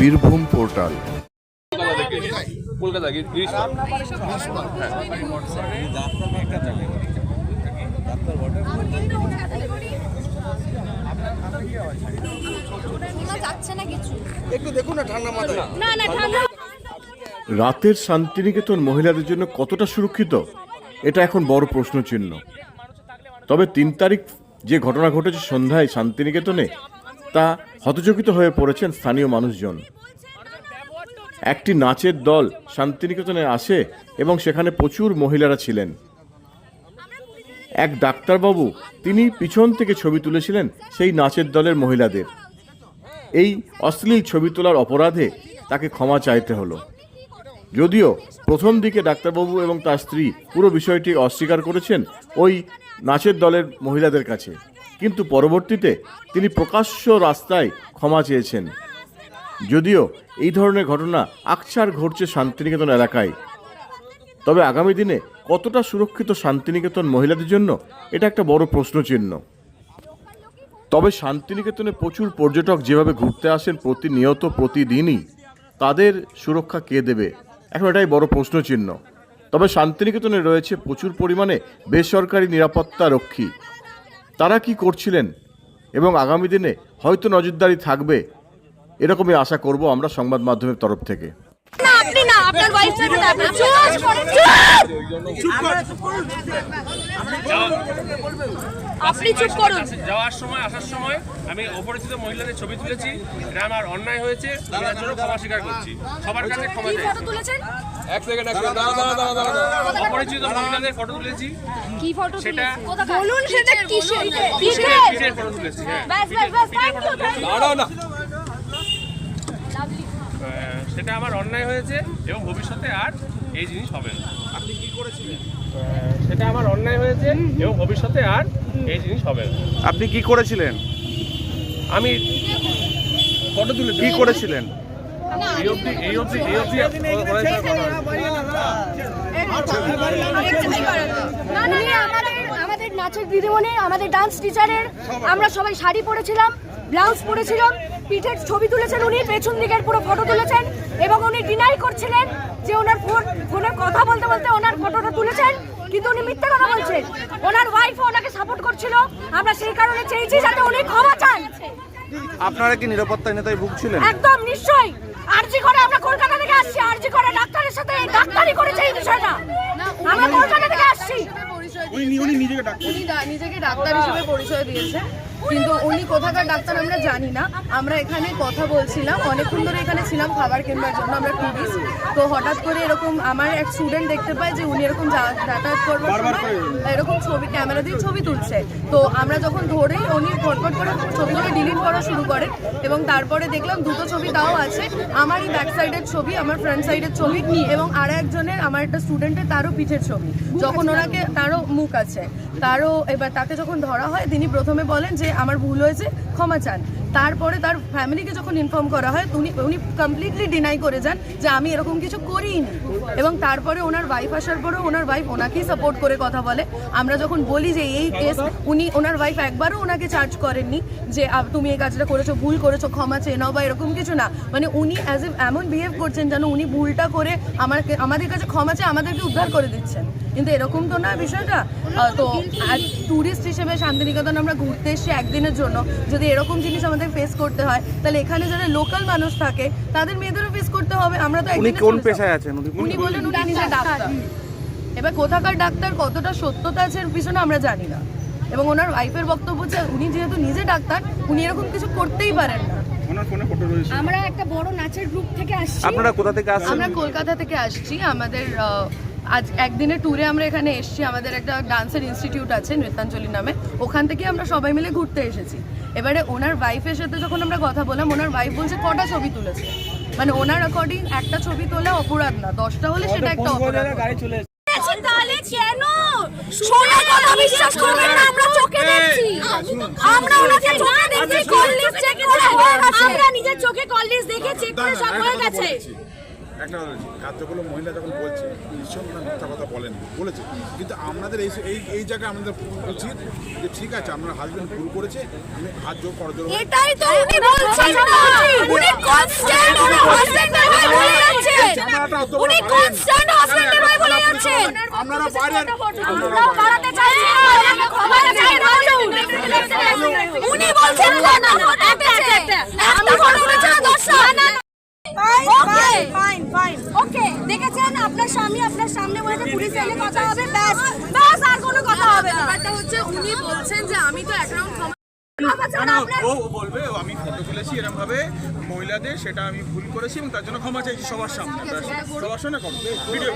Birbhum portal. Kolkata Girish শোনা যাচ্ছে না কিছু একটু দেখুন না ঠান্ডা মাথায়। না না ঠান্ডা রাতের শান্তিনিকেতন মহিলাদের জন্য কতটা সুরক্ষিত? এটা এখন বড় প্রশ্ন চিহ্ন তবে তিন তারিখ যে ঘটনা ঘটেছে সন্ধ্যায় শান্তিনিকেতনে তা হতচকিত হয়ে পড়েছেন স্থানীয় মানুষজন। একটি নাচের দল শান্তিনিকেতনে আসে এবং সেখানে প্রচুর মহিলারা ছিলেন। এক ডাক্তারবাবু তিনি পিছন থেকে ছবি তুলেছিলেন সেই নাচের দলের মহিলাদের। এই অশ্লীল ছবি তোলার অপরাধে তাকে ক্ষমা চাইতে হলো। যদিও প্রথম দিকে ডাক্তারবাবু এবং তার স্ত্রী পুরো বিষয়টি অস্বীকার করেছেন ওই নাচের দলের মহিলাদের কাছে। কিন্তু পরবর্তীতে তিনি প্রকাশ্য রাস্তায় ক্ষমা চেয়েছেন। যদিও এই ধরনের ঘটনা আকছার ঘটছে শান্তিনিকেতন এলাকায়। তবে আগামী দিনে কতটা সুরক্ষিত শান্তিনিকেতন মহিলাদের জন্য, এটা একটা বড় প্রশ্নচিহ্ন। তবে শান্তিনিকেতনে প্রচুর পর্যটক যেভাবে ঘুরতে আসেন প্রতিনিয়ত, প্রতিদিনই, তাদের সুরক্ষা কে দেবে? এখন এটাই বড় প্রশ্নচিহ্ন। তবে শান্তিনিকেতনে রয়েছে প্রচুর পরিমাণে বেসরকারি নিরাপত্তা রক্ষী তারা কি করছিলেন? এবং আগামী দিনে হয়তো নজরদারি থাকবে? এরকমই আশা করব আমরা সংবাদ মাধ্যমের তরফ থেকে। আপনি চুপ চুপ! আপনি চুপ করুন। যাওয়ার সময় আসার সময় আমি অপরিচিত মহিলাদের ছবি তুলেছি। এটা আমার অন্যায় হয়েছে। তার জন্য ক্ষমা স্বীকার করছি। সবার কাছে ক্ষমা চাই। এক সেকেন্ড এক সেকেন্ড দাঁড়া দাঁড়া দাঁড়া দাঁড়া অপরিচিত মহিলাদের ফটো তুলেছি। কি ফটো সেটা বলুন সেটা কিসের কিসের? পিঠের ফটো তুলেছি? হ্যাঁ। ব্যাস ব্যাস ব্যাস থ্যাংক ইউ দাঁড়াও না। সেটা আমার অন্যায় হয়েছে এবং ভবিষ্যতে আর এই জিনিস হবে না। আপনি কি করেছিলেন? সেটা আমার অন্যায় হয়েছে এবং ভবিষ্যতে আর এই জিনিস হবে না। আপনি কি করেছিলেন? আমি ফটো তুলে কি করেছিলেন? এই অবধি এই অবধি এই অবধি আমাদের আমাদের নাচের দিদিমণি আমাদের ডান্স টিচারের আমরা সবাই শাড়ি পরেছিলাম ব্লাউজ পরেছিলাম পিঠের ছবি তুলেছেন উনি পেছন দিকের পুরো ফটো তুলেছেন এবং উনি ডিনাই করছিলেন যে ওনার ফোন ফোনে কথা বলতে বলতে ওনার ফটোটা তুলেছেন কিন্তু উনি মিথ্যে কথা বলছেন। ওনার ওয়াইফ ওনাকে সাপোর্ট করছিল আমরা সেই কারণে চেয়েছি যাতে উনি ক্ষমা চান। আপনারা কি নিরাপত্তা নিরাপত্তাহীনতায় ভুগছিলেন? একদম নিশ্চয়ই। আরজি করে আমরা কলকাতা থেকে আসছি। আরজি করে ডাক্তারের সাথে ডাক্তারি করেছে এই বিষয়টা। আমরা কলকাতা থেকে আসছি। উনি নিজেকে ডাক্তার। হিসেবে পরিচয় দিয়েছে কিন্তু উনি কোথাকার ডাক্তার আমরা জানি না। আমরা এখানে কথা বলছিলাম অনেকক্ষণ ধরে এখানে ছিলাম খাবার কেনার জন্য আমরা টুরিস্ট তো হঠাৎ করে এরকম আমার এক স্টুডেন্ট দেখতে পাই যে উনি এরকম যাতায়াত করবার সময় এরকম ছবি ক্যামেরা দিয়ে ছবি তুলছে। তো আমরা যখন ধরেই উনি ফটফট করে ছবিগুলো ডিলিট করা শুরু করে এবং তারপরে দেখলাম দুটো ছবি তাও আছে। আমারই ব্যাক সাইডের ছবি আমার ফ্রন্ট সাইডের ছবি এবং আর একজনের আমার একটা স্টুডেন্টের তারও পিঠের ছবি। যখন ওনাকে তারও মুখ আছে। তারও এবার তাকে যখন ধরা হয় তিনি প্রথমে বলেন যে আমার ভুল হয়েছে, ক্ষমা চান। তারপরে তার ফ্যামিলিকে যখন ইনফর্ম করা হয়, উনি উনি কমপ্লিটলি ডিনাই করে যান যে আমি এরকম কিছু করিনি। এবং তারপরে ওনার ওয়াইফ আসার পরেও ওনার ওয়াইফ ওনাকেই সাপোর্ট করে কথা বলে। আমরা যখন বলি যে এই কেস উনি, ওনার ওয়াইফ একবারও ওনাকে চার্জ করেননি যে তুমি এই কাজটা করেছ, ভুল করেছ, ক্ষমা চেয়ে নাও বা এরকম কিছু না। মানে উনি অ্যাজ এ এমন বিহেভ করছেন যেন উনি ভুলটা করে আমাকে, আমাদের কাছে ক্ষমা চেয়ে আমাদেরকে উদ্ধার করে দিচ্ছেন। কিন্তু এরকম তো না বিষয়টা। তো ট্যুরিস্ট হিসেবে শান্তিনিকেতন আমরা ঘুরতে এসেছি একদিনের জন্য। যদি এরকম জিনিস আমাদের ফেস করতে হয় তাহলে এখানে যারা লোকাল মানুষ থাকে তাদের মেয়েদেরও ফেস করতে হবে। আমরা তো উনি কোন পেশায় আছেন? উনি বলেন উনি নিজে ডাক্তার। এবার কোথাকার ডাক্তার কতটা সত্যতা আছে এর পিছনে আমরা জানি না। এবং ওনার ওয়াইফের বক্তব্য যে উনি যেহেতু নিজে ডাক্তার উনি এরকম কিছু করতেই পারেন না। আমরা একটা বড় নাচের গ্রুপ থেকে আসছি। আপনারা কোথা থেকে আসছেন? আমরা কলকাতা থেকে আসছি। আমাদের আজ একদিনের ট্যুরে আমরা এখানে এসেছি। আমাদের একটা ডান্সের ইনস্টিটিউট আছে নৃত্যাঞ্জলি নামে। ওখান থেকে আমরা সবাই মিলে ঘুরতে এসেছি। এবারে ওনার ওয়াইফের সাথে যখন আমরা কথা বললাম ওনার ওয়াইফ বলছে কটা ছবি তুলেছে? মানে ওনার অ্যাকর্ডিং একটা ছবি তোলা অপরাধ না। দশটা হলে সেটা একটা অপরাধ। তাহলে কেন? শোনা কথা বিশ্বাস করবেন না আমরা চোখে দেখছি। আমরা ওনাকে চোখে দেখছি কল লিস্ট চেক করে আমরা নিজের চোখে কল লিস্ট দেখে চেক করে সব হয়ে গেছে। একটা এতগুলো মহিলা যখন বলছে ভীষণ না মিথ্যা কথা বলেন বলেছে কিন্তু আপনাদের এই এই এই জায়গায় আমাদের উচিত যে ঠিক আছে আপনার হাজবেন্ড ভুল করেছে আমি হাত জোর করা জোর এটাই তো উনি বলছেন উনি কনস্ট্যান্ট উনি হাজবেন্ডের হয়ে বলে যাচ্ছেন উনি কনস্ট্যান্ট হাজবেন্ডের হয়ে বলে যাচ্ছেন আপনারা বাইরের আমরা বাড়াতে চাইছি না আমরা ক্ষমা চাই উনি বলছেন না একটা একটা একটা ফটো উঠেছে না দশটা ওকে ফাইন ফাইন ওকে দেখেছেন আপনার স্বামী আপনার সামনে পুলিশ এলে কথা হবে ব্যাস। ব্যাস আর কোনো কথা হবে না ব্যাপারটা হচ্ছে উনি বলছেন যে আমি তো এক রাউন্ড ও বলবে ও আমি ফটো তুলেছি এরকম ভাবে মহিলাদের সেটা আমি ভুল করেছি এবং তার জন্য ক্ষমা চাইছি সবার সামনে। ব্যাস। সবার সামনে ভিডিও